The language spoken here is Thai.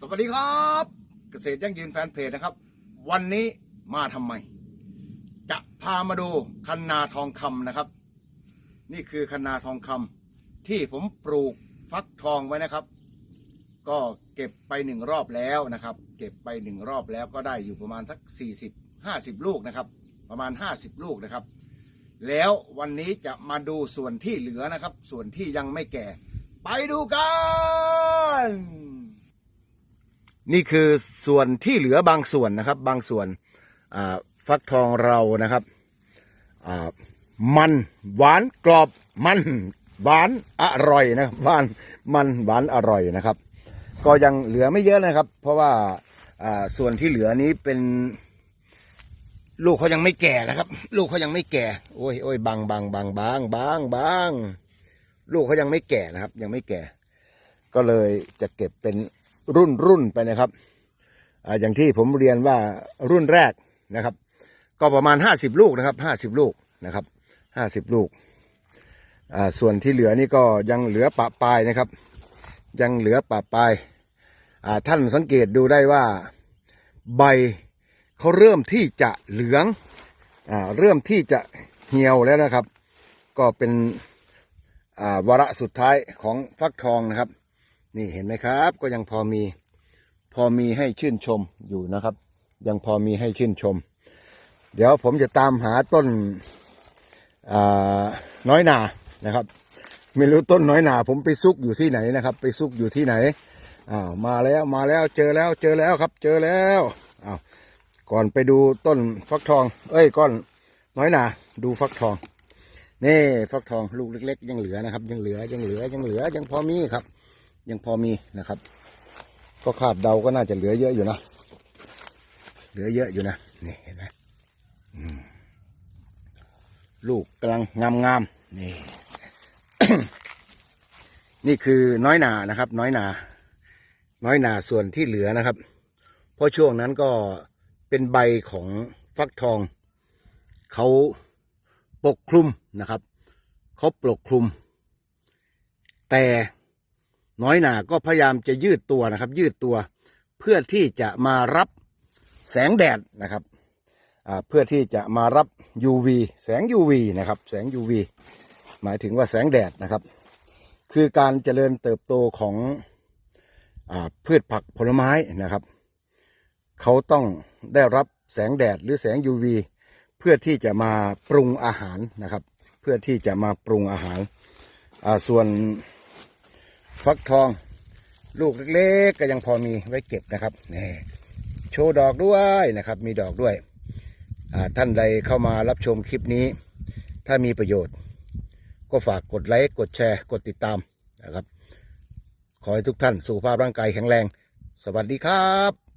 สวัสดีครับ เกษตรยั่งยืนแฟนเพจนะครับ วันนี้มาทำไม จะพามาดูคันนาทองคำนะครับ นี่คือคันนาทองคำที่ผมปลูกฟักทองไว้นะครับ ก็เก็บไปหนึ่งรอบแล้วนะครับ เก็บไปหนึ่งรอบแล้วก็ได้อยู่ประมาณสักสี่สิบห้าสิบลูกนะครับ ประมาณห้าสิบลูกนะครับ แล้ววันนี้จะมาดูส่วนที่เหลือนะครับ ส่วนที่ยังไม่แก่ ไปดูกัน นี่คือส่วนที่เหลือบางส่วนนะครับ บางส่วนฟักทองเรานะครับมันหวานกรอบมันหวานอร่อยนะครับหวานมันหวานอร่อยนะครับ ก็ยังเหลือไม่เยอะนะครับ เพราะว่าส่วนที่เหลือนี้เป็น ลูกเขายังไม่แก่นะครับ ลูกเขายังไม่แก่โอ้ยโอ้ยบางบางบางบางบางบางลูกเขายังไม่แก่นะครับ ยังไม่แก่ ก็เลยจะเก็บเป็น รุ่นรุ่นไปนะครับออย่างที่ผมเรียนว่ารุ่นแรกนะครับ ก็ประมาณห้าสิบลูกนะครับห้าสิบลูกนะครับห้าสิบลูกส่วนที่เหลือนี่ก็ยังเหลือปะปลายนะครับ ยังเหลือปะปลายท่านสังเกตดูได้ว่าใบเขาเริ่มที่จะเหลืองอเริ่มที่จะเหี่ยวแล้วนะครับ ก็เป็นวาระสุดท้ายของฟักทองนะครับ นี่เห็นไหมครับ ก็ยังพอมีพอมีให้ชื่นชมอยู่นะครับ ยังพอมีให้ชื่นชม เดี๋ยวผมจะตามหาต้นน้อยนานะครับ ไม่รู้ต้นน้อยนา ผมไปซุกอยู่ที่ไหนนะครับ ไปซุกอยู่ที่ไหนอ้าวมาแล้วมาแล้วเจอแล้วเจอแล้วครับ เจอแล้วอ้าวก่อนไปดูต้นฟักทอง เอ้ยก้อนน้อยหนาดูฟักทองนี่ฟักทองลูกเล็ก ๆ ยังเหลือนะครับ ยังเหลือยังเหลือยังเหลือยังพอมีครับ ยังพอมีนะครับ ก็คาดเดาก็น่าจะเหลือเยอะอยู่นะ เหลือเยอะอยู่นะ นี่เห็นไหมลูกกำลังงามงามนี่ นี่คือน้อยหนานะครับ น้อยหนา น้อยหนาส่วนที่เหลือนะครับ เพราะช่วงนั้นก็เป็นใบของฟักทอง เขาปกคลุมนะครับ เขาปกคลุม แต่ น้อยหนาก็พยายามจะยืดตัวนะครับ ยืดตัว เพื่อที่จะมารับแสงแดดนะครับเพื่อที่จะมารับ UV แสง UV นะครับ แสง UV หมายถึงว่าแสงแดดนะครับ คือการเจริญเติบโตของอพืชผักผลไม้นะครับ เขาต้องได้รับแสงแดดหรือแสง UV เพื่อที่จะมาปรุงอาหารนะครับ เพื่อที่จะมาปรุงอาหารส่วน ฟักทอง ลูกเล็กๆก็ยังพอมีไว้เก็บนะครับนี่โชว์ดอกด้วยนะครับ มีดอกด้วยท่านใดเข้ามารับชมคลิปนี้ ถ้ามีประโยชน์ ก็ฝากกดไลค์กดแชร์กดติดตามนะครับ ขอให้ทุกท่านสุขภาพร่างกายแข็งแรง สวัสดีครับ